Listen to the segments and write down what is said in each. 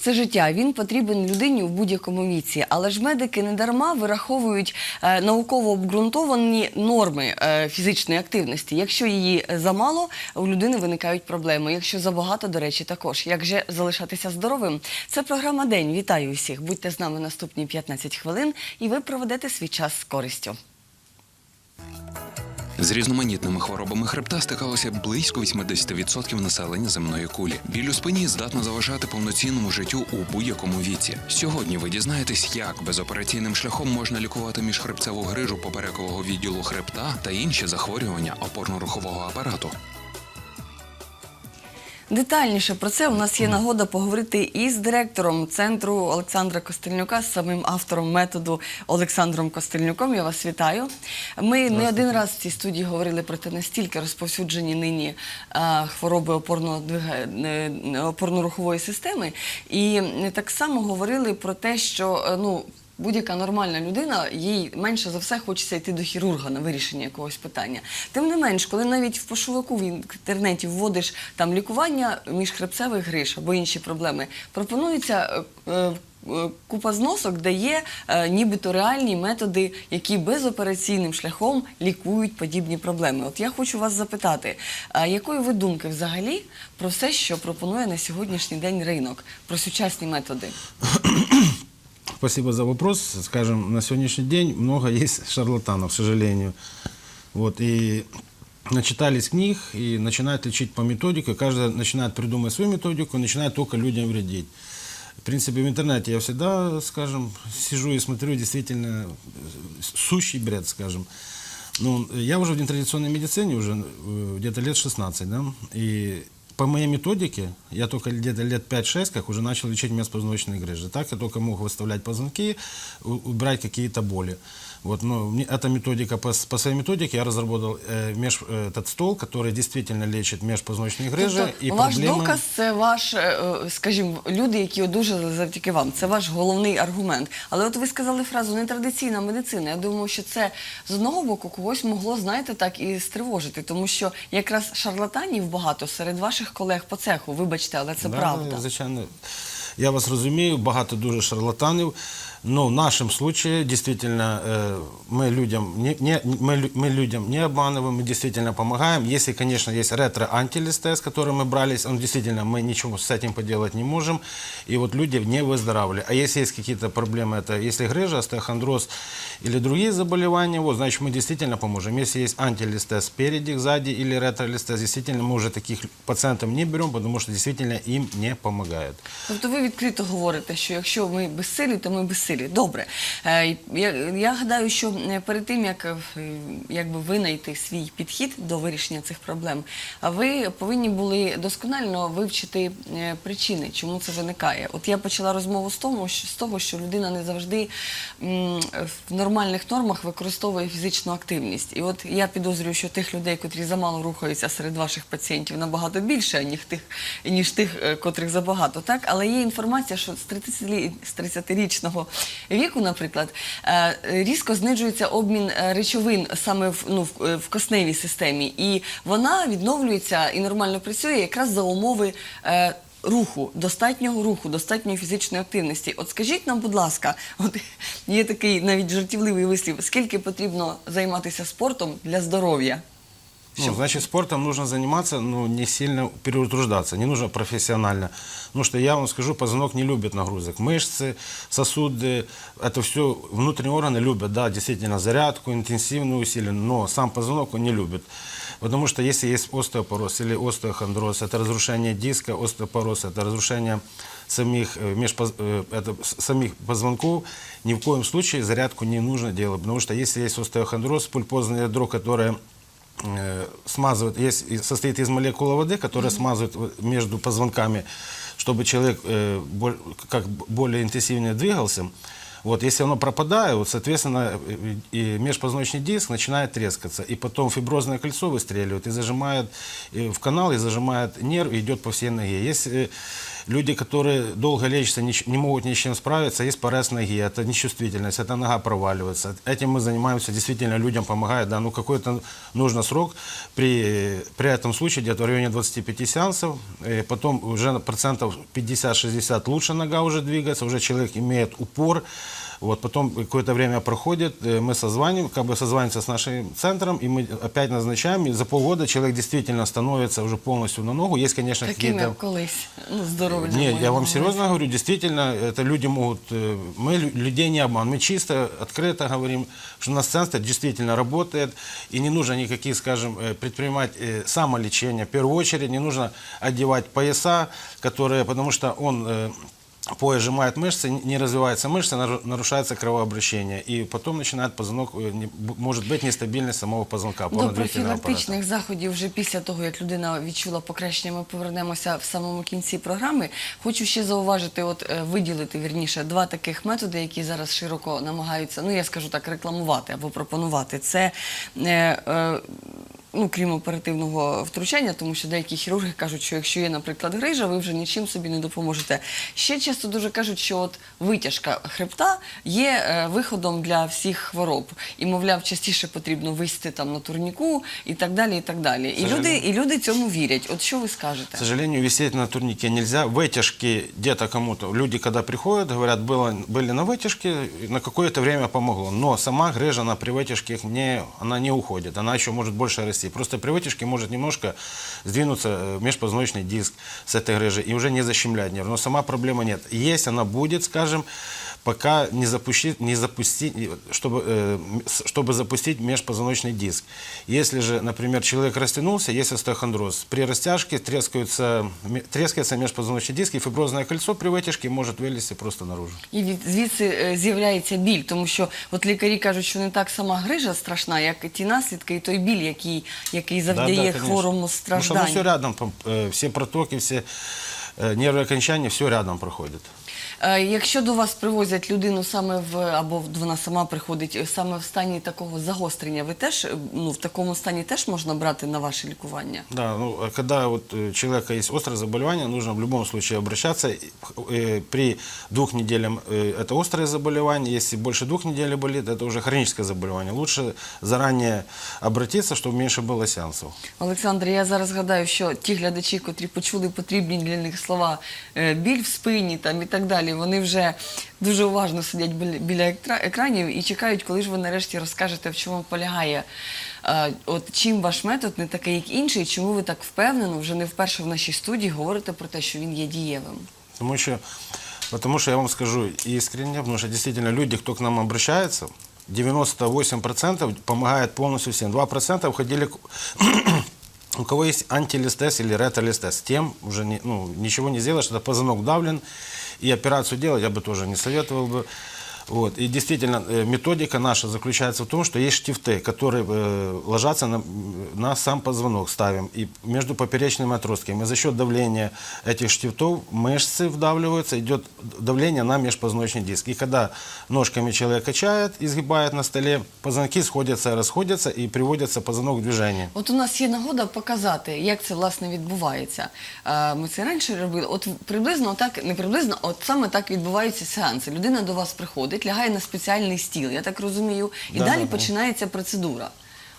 це життя. Він потрібен людині в будь-якому віці. Але ж медики не дарма вираховують е, науково обґрунтовані норми е, фізичної активності. Якщо її замало, у людини виникають проблеми. Якщо забагато, до речі, також. Як же залишатися здоровим? Це програма День. Вітаю усіх. Будьте з нами наступні 15 хвилин, і ви проведете свій час з користю. З різноманітними хворобами хребта стикалося близько 80% населення земної кулі. Біль у спині здатно заважати повноцінному життю у будь-якому віці. Сьогодні ви дізнаєтесь, як безопераційним шляхом можна лікувати міжхребцеву грижу поперекового відділу хребта та інші захворювання опорно-рухового апарату. Детальніше про це у нас є нагода поговорити із директором центру Олександра Костельнюка, з самим автором методу Олександром Костельнюком. Я вас вітаю. Ми не один раз в цій студії говорили про те, настільки розповсюджені нині а, хвороби опорно-двига- е, опорно-рухової системи. І так само говорили про те, що е, ну. Будь-яка нормальна людина, їй менше за все хочеться йти до хірурга на вирішення якогось питання. Тим не менш, коли навіть в пошуку в інтернеті вводиш там лікування міжхребцевих гриж або інші проблеми, пропонується е, е, е, купа зносок, де є е, нібито реальні методи, які безопераційним шляхом лікують подібні проблеми. От я хочу вас запитати, а якої ви думки взагалі про все, що пропонує на сьогоднішній день ринок, про сучасні методи? Спасибо за вопрос. Скажем, на сегодняшний день много есть шарлатанов, к сожалению. Вот, и начитались книг и начинают лечить по методике. Каждый начинает придумать свою методику и начинает только людям вредить. В принципе, в интернете я всегда, скажем, сижу и смотрю действительно э, сущий бред, скажем. Ну, я уже в нетрадиционной медицине уже э, где-то лет 16, да, и по моей методике, я только где-то лет 5-6, как уже начал лечить межпозвоночные грыжи. Так я только мог выставлять позвонки, у- убирать какие-то боли. Вот, но мне- эта методика, по, с- по своей методике я разработал э, меж- э, этот стол, который действительно лечит межпозвоночные грыжи Тобто, ваш доказ це ваш, е, е, скажімо, люди, які одужали завдяки вам. Це ваш головний аргумент. Але от ви сказали фразу нетрадиційна медицина. Я думаю, що це з одного боку когось могло, знаєте, так і стривожити, тому що якраз шарлатанів багато серед ваших колег по цеху. Вибачте, але це Да, правда. Звичайно, я вас розумію, багато дуже шарлатанів. Но в нашем случае действительно э, мы людям не, не, мы, лю- мы людям не обманываем, мы действительно помогаем. Если, конечно, есть ретро-антилистез, с которым мы брались, он действительно, мы ничего с этим поделать не можем. И вот люди не выздоравливали. А если есть какие-то проблемы, это если грыжа, остеохондроз или другие заболевания, вот, значит, мы действительно поможем. Если есть антилистез спереди, сзади или ретро-листез, действительно, мы уже таких пациентов не берем, потому что действительно им не помогает. Тобто ви відкрито говорите, що якщо ми безсилі, то ми безсилі. Добре. Е, Я, гадаю, що е, перед тим, як е, якби винайти свій підхід до вирішення цих проблем, ви повинні були досконально вивчити причини, чому це виникає. От я почала розмову з того, що, з того, що людина не завжди в нормальних нормах використовує фізичну активність. І от я підозрюю, що тих людей, котрі замало рухаються серед ваших пацієнтів, набагато більше, ніж тих, ніж тих, котрих забагато. Так? Але є інформація, що з 30-лі- з 30-річного віку, наприклад, е, різко знижується обмін е, речовин саме в, ну, в, косневій системі. І вона відновлюється і нормально працює якраз за умови. е, Руху, достатнього руху, достатньої фізичної активності. От скажіть нам, будь ласка, от є такий навіть жартівливий вислів, скільки потрібно займатися спортом для здоров'я? Ну, значит, спортом нужно заниматься, но не сильно переутруждаться, не нужно профессионально. Потому что я вам скажу, позвонок не любит нагрузок. Мышцы, сосуды, это все внутренние органы любят, да, действительно, зарядку, интенсивную усилие, но сам позвонок он не любит. Потому что если есть остеопороз или остеохондроз, это разрушение диска, остеопороз, это разрушение самих, э, межпоз- э, это с- самих позвонков, ни в коем случае зарядку не нужно делать. Потому что если есть остеохондроз, пульпозное ядро, которое э, смазывает, есть, и состоит из молекулы воды, которая смазывает вот между позвонками, чтобы человек э, боль- как б- более интенсивнее двигался. Вот, если оно пропадает, вот, соответственно, э, и межпозвоночный диск начинает трескаться, и потом фиброзное кольцо выстреливает и зажимает э, в канал, и зажимает нерв, и идет по всей ноге. Есть э, Люди, которые долго лечатся, не, не могут ни с чем справиться, есть порез ноги, это нечувствительность, это нога проваливается. Этим мы занимаемся, действительно людям помогает, да, ну какой-то нужно срок. При, при этом случае где-то в районе 25 сеансов, э, потом уже на процентов 50-60 лучше нога уже двигается, уже человек имеет упор, вот, потом какое-то время проходит, э, мы созваниваем, как бы созваниваемся с нашим центром, и мы опять назначаем, и за полгода человек действительно становится уже полностью на ногу. Есть, конечно, Такими какие-то... як колись. Ну, здорові. Нет, я вам серьезно говорю, действительно, это люди могут, э, мы лю- людей не обманываем, мы чисто, открыто говорим, что у нас центр действительно работает, и не нужно никаких, скажем, э, предпринимать э, самолечения. В первую очередь не нужно одевать пояса, которые, потому что он э, Пояс сжимает мышцы, не развивается мышца, нару- нарушается кровообращение. И потом начинает позвонок, э, не- б- может быть нестабильность самого позвонка, До опорно-двигательного аппарата. профілактичних заходів вже після того, як людина відчула покращення, ми повернемося в самому кінці програми. Хочу ще зауважити, от е, виділити вірніше два таких методи, які зараз широко намагаються, ну я скажу так, рекламувати або пропонувати. Це е, е, ну, крім оперативного втручання, тому що деякі хірурги кажуть, що якщо є, наприклад, грижа, ви вже нічим собі не допоможете. Ще часто дуже кажуть, що от витяжка хребта є е, виходом для всіх хвороб. І, мовляв, частіше потрібно висіти там на турніку і так далі. І так далі. І люди, і люди цьому вірять. От що ви скажете? К сожалению, висеть на турнике нельзя. Вытяжки где-то кому-то, люди, когда приходят, говорят, было, были на вытяжке, на какое-то время помогло. Но сама грыжа, она при вытяжке не, она не уходит, она еще может больше расти. Просто при вытяжке может немножко сдвинуться э, межпозвоночный диск с этой грыжи и уже не защемлять нерв. Но сама проблема нет. Есть она будет, скажем, пока не запустить, не запустить чтобы, э, с- чтобы запустить межпозвоночный диск. Если же, например, человек растянулся, есть остеохондроз, при растяжке трескаются, ме- трескается межпозвоночный диск, и фиброзное кольцо при вытяжке может вылезти просто наружу. І від звідси е, з'являється біль, тому що от лікарі кажуть, що не так сама грижа страшна, як і ті наслідки, і той біль, який, який завдає конечно. хворому Потому что оно все рядом, э, все протоки, все э, нервные окончания, все рядом проходит. Е, Якщо до вас привозять людину саме в або вона сама приходить е, саме в стані такого загострення, ви теж е, ну в такому стані теж можна брати на ваше лікування? Да, ну, а когда вот э, у человека есть острое заболевание, нужно в любом случае обращаться. И, э, При двух неделях э, это острое заболевание, если больше двух недель болит, это уже хроническое заболевание. Лучше заранее обратиться, чтобы меньше было сеансов. Олександр, я зараз гадаю, що ті глядачі, котрі почули потрібні для них слова е, біль в спині там і так далі, вони вже дуже уважно сидять біля, екранів і чекають, коли ж ви нарешті розкажете, в чому полягає. е, От чим ваш метод не такий, як інший, чому ви так впевнено, вже не вперше в нашій студії говорите про те, що він є дієвим? Потому что, потому что я вам скажу искренне, потому что действительно люди, кто к нам обращается, 98% помогает полностью всем. 2% уходили, у кого есть антилистез или реталистез, тем уже не- ну, ничего не сделаешь, это позвонок давлен, и операцию делать я бы тоже не советовал бы. Вот. И действительно, э, методика наша заключается в том, что есть штифты, которые э, ложатся на, на сам позвонок, ставим, и между поперечными отростками. И за счет давления этих штифтов мышцы вдавливаются, идет давление на межпозвоночный диск. И когда ножками человек качает, изгибает на столе, позвонки сходятся, расходятся и приводится позвонок в движение. От у нас є нагода показати, як це власне відбувається. Е, Ми це раніше робили. От приблизно так, не приблизно, от саме так відбуваються сеанси. Людина до вас приходить, лягає на спеціальний стіл, я так розумію, і Да, далі да, да. починається процедура.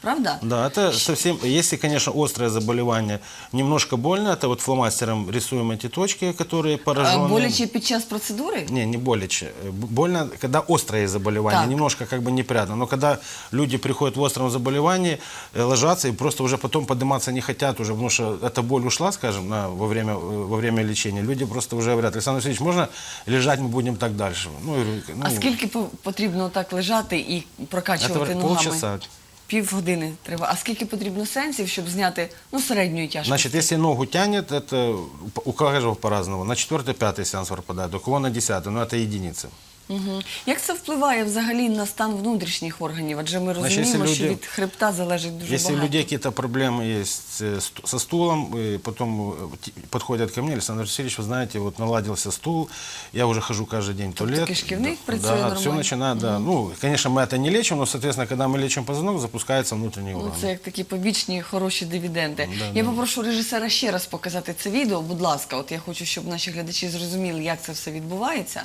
Правда? Да, это совсем, если, конечно, острое заболевание, немножко больно, это вот фломастером рисуем эти точки, которые Е, поражены. Боляче під час процедури? Не, не боляче. Э, б- Больно, когда острое заболевание, Так. немножко как бы неприятно. Но когда люди приходят в остром заболевании, э, ложатся и просто уже потом подниматься не хотят уже, потому что эта боль ушла, скажем, на, во, время, э, во время лечения, люди просто уже говорят, Александр Васильевич, можно лежать, мы будем так дальше? Ну, я говорю, ну, А скільки по- потрібно так лежати і прокачувати это ногами? полчаса. Півгодини треба. А скільки потрібно сенсів, щоб зняти ну, середньої тяжкості? Значит, если ногу тянет, это у каждого по-разному. На четвертый, пятый сеанс пропадает, у кого на десятый, но это единицы. Угу. Як це впливає взагалі на стан внутрішніх органів? Адже ми Значить, розуміємо, якщо що люди- від хребта залежить дуже Если у багато. людей какие-то проблемы есть э, ст- со стулом, и потом э, т- подходят ко мне, Александр Васильевич, вы знаете, вот наладился стул, я уже хожу каждый день в туалет. кишківник да, працює да, нормально? все начинает, да. Ну, конечно, мы это не лечим, но, соответственно, когда мы лечим позвонок, запускается внутренний Ну, орган. Це як такі побічні хороші дивіденди. Да, я да. попрошу режисера ще раз показати це відео. Будь ласка, от я хочу, щоб наші глядачі зрозуміли, як це все відбувається.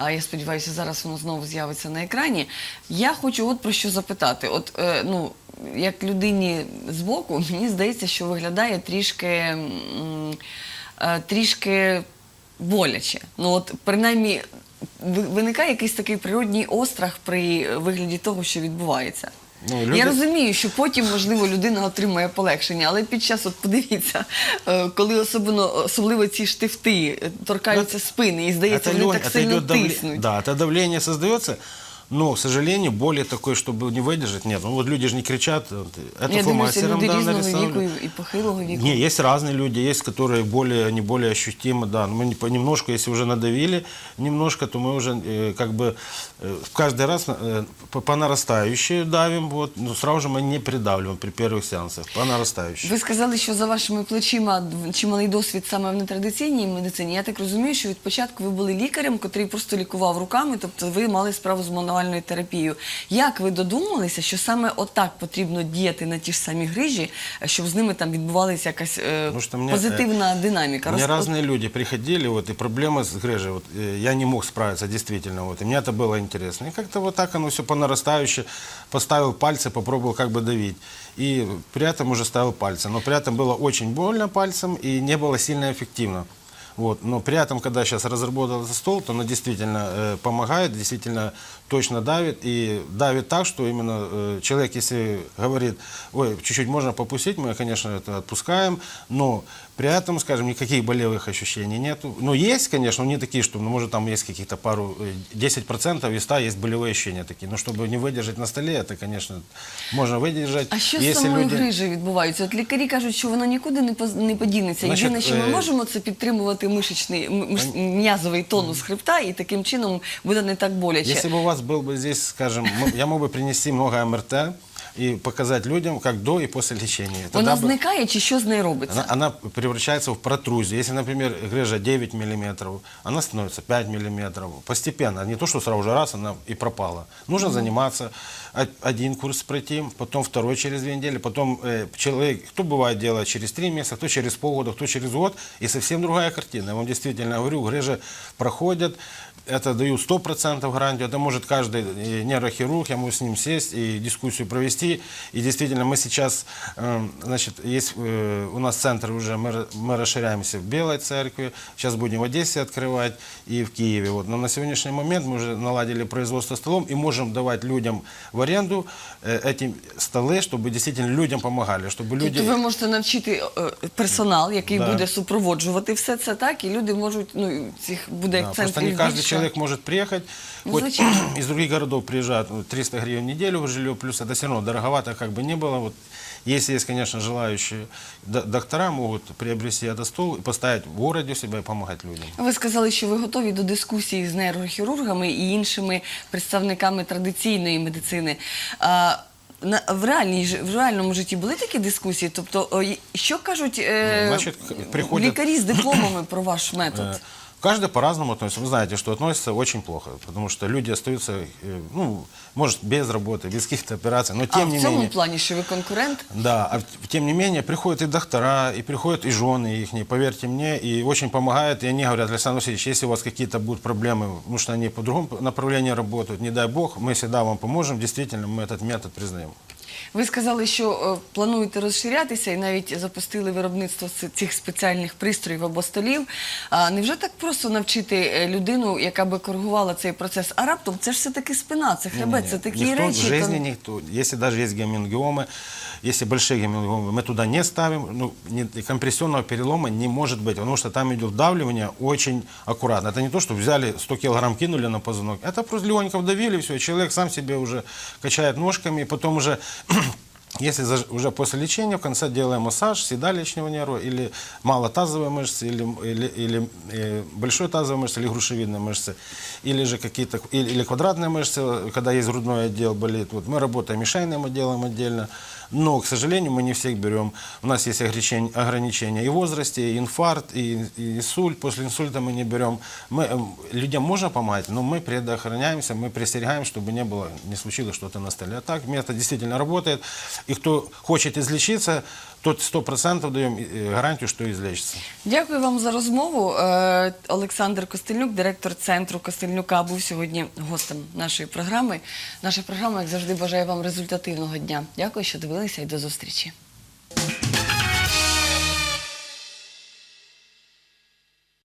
А я сподіваюся, зараз воно знову з'явиться на екрані. Я хочу от про що запитати. От е, ну як людині збоку, мені здається, що виглядає трішки. е, трішки боляче. Ну от принаймні ви- виникає якийсь такий природній острах при вигляді того, що відбувається. Ну, люди- Я розумію, що потім, можливо, людина отримає полегшення, але під час, от подивіться, е, коли особливо, особливо ці штифти е, торкаються спини, і здається, вони так сильно тиснуть. Да, це давлення создается, но, к сожалению, боли такой, чтобы не выдержать, нет. Ну вот люди же не кричат. вот, Это Я дивлюся, фломастером, люди да, різного нарисовали. віку і, і похилого віку. Не, есть разные люди, есть, которые более, не более ощутимы, да. Но Мы не- понемножку, если уже надавили немножко, то мы уже э, как бы э, каждый раз э, по, по нарастающей давим, вот, но сразу же мы не придавливаем при первых сеансах, по нарастающей. Ви сказали, що за вашими плечима д- чималий досвід саме в нетрадиційній медицині. Я так розумію, що від початку ви були лікарем, котрий просто лікував руками, тобто ви мали справу з мануальною терапією. Як ви додумалися, що саме отак потрібно діяти на ті ж самі грижі, е, щоб з ними там відбувалася якась е, Потому что мне, позитивна динаміка? У меня Роз- разные люди приходили, вот, и проблемы с грыжей, вот, э, я не мог справиться, действительно, вот, и мне это было интересно. И как-то вот так оно все по нарастающей, поставил пальцы, попробовал как бы давить. И при этом уже ставил пальцы, но при этом было очень больно пальцем и не было сильно эффективно. Вот. Но при этом, когда сейчас разработал этот стол, то оно действительно э, помогает, действительно точно давит. И давит так, что именно э, человек, если говорит, ой, чуть-чуть можно попустить, мы, конечно, это отпускаем, но при этом, скажем, никаких болевых ощущений нету. Но есть, конечно, но не такие, что, ну, может, там есть каких-то пару, э, 10% из 100 есть болевые ощущения такие. Но чтобы не выдержать на столе, это, конечно, можно выдержать. А що з Если самою люди- грижею відбувається? От лікарі кажуть, що вона нікуди не поз- не подінеться. Значить, Єдине, що ми е, можемо, це підтримувати мишечний м- миш- м'язовий тонус хребта, і таким чином буде не так боляче. Если бы у вас был бы здесь, скажем, м- я мог бы принести много МРТ и показать людям, как до и после лечения. Вона бы- зникає чи що з нею робиться? Она, она превращается в протрузию. Если, например, грыжа 9 миллиметров, она становится 5 миллиметров. Постепенно, не то, что сразу же раз, она и пропала. Нужно заниматься, один курс пройти, потом второй через две недели, потом э, человек, кто бывает делает через три месяца, кто через полгода, кто через год, и совсем другая картина. Я вам действительно говорю, грыжи проходят, это даю 100% гарантию, это может каждый э, нейрохирург, я могу с ним сесть и дискуссию провести. И действительно, мы сейчас, э, значит, есть у нас центр уже, мы, мы расширяемся в Белой церкви, сейчас будем в Одессе открывать и в Киеве. Вот. Но на сегодняшний момент мы уже наладили производство столом и можем давать людям в аренду э, эти столы, чтобы действительно людям помогали, чтобы люди... Тобто ви можете навчити е, персонал, який Да. буде супроводжувати все це так, і люди можуть, ну цих буде Да, як просто центрів не каждый більше. человек может приехать. Ну, Хоть зачем? из других городов приезжают ну, 300 гривен в неделю в жилье, плюс это все равно дороговато как бы не было. Вот, если есть, конечно, желающие доктора, могут приобрести этот стол и поставить в городе у себя и помогать людям. Ви сказали, що ви готові до дискусії з нейрохірургами і іншими представниками традиційної медицини. А, на, в, реальній, ж- в реальному житті були такі дискусії? Тобто, о, і- що кажуть е, Ну, значить, приходять- лікарі з дипломами про ваш метод? Э, Каждый по-разному относится. Вы знаете, что относится очень плохо, потому что люди остаются, э, ну, может, без работы, без каких-то операций, но а тем в не цьому менее... плані, що ви конкурент? Да, а в- тем не менее приходят и доктора, и приходят и жены их, поверьте мне, и очень помогают. И они говорят, Александр Васильевич, если у вас какие-то будут проблемы, потому что они по другому направлению работают, не дай бог, мы всегда вам поможем. Действительно, мы этот метод признаем. Ви сказали, що е, плануєте розширятися і навіть запустили виробництво ц- цих спеціальних пристроїв або столів. А невже так просто навчити е, людину, яка би коригувала цей процес? А раптом це ж все таки спина, це хребет, це Не-не-не. такі никто речі. в жизни там- никто. Если даже есть гемингиомы, если большие гемингиомы, мы туда не ставим. Ну, не- компрессионного перелома не может быть, потому что там идет вдавливание очень аккуратно. Это не то, что взяли 100 килограмм кинули на позвонок. Это просто легонько вдавили, все, человек сам себе уже качает ножками, и потом уже Если заж- уже после лечения в конце делаем массаж седалищного нерва или малотазовой мышцы, или, или, или э, большой тазовой мышцы, или грушевидной мышцы, или же какие-то или, или квадратные мышцы, когда есть грудной отдел болит. Вот мы работаем и шейным отделом отдельно, но, к сожалению, мы не всех берем. У нас есть ограничения, ограничения и в возрасте, и инфаркт, и, и инсульт. После инсульта мы не берем. Мы, э, людям можно помогать, но мы предохраняемся, мы престерегаем, чтобы не было, не случилось что-то на столе. А так метод действительно работает. И кто хочет излечиться, тот 100% даем гарантию, что излечится. Дякую вам за розмову. Е, Олександр Костельнюк, директор центру Костельнюка, був сьогодні гостем нашої програми. Наша програма, як завжди, бажає вам результативного дня. Дякую, що дивилися і до зустрічі.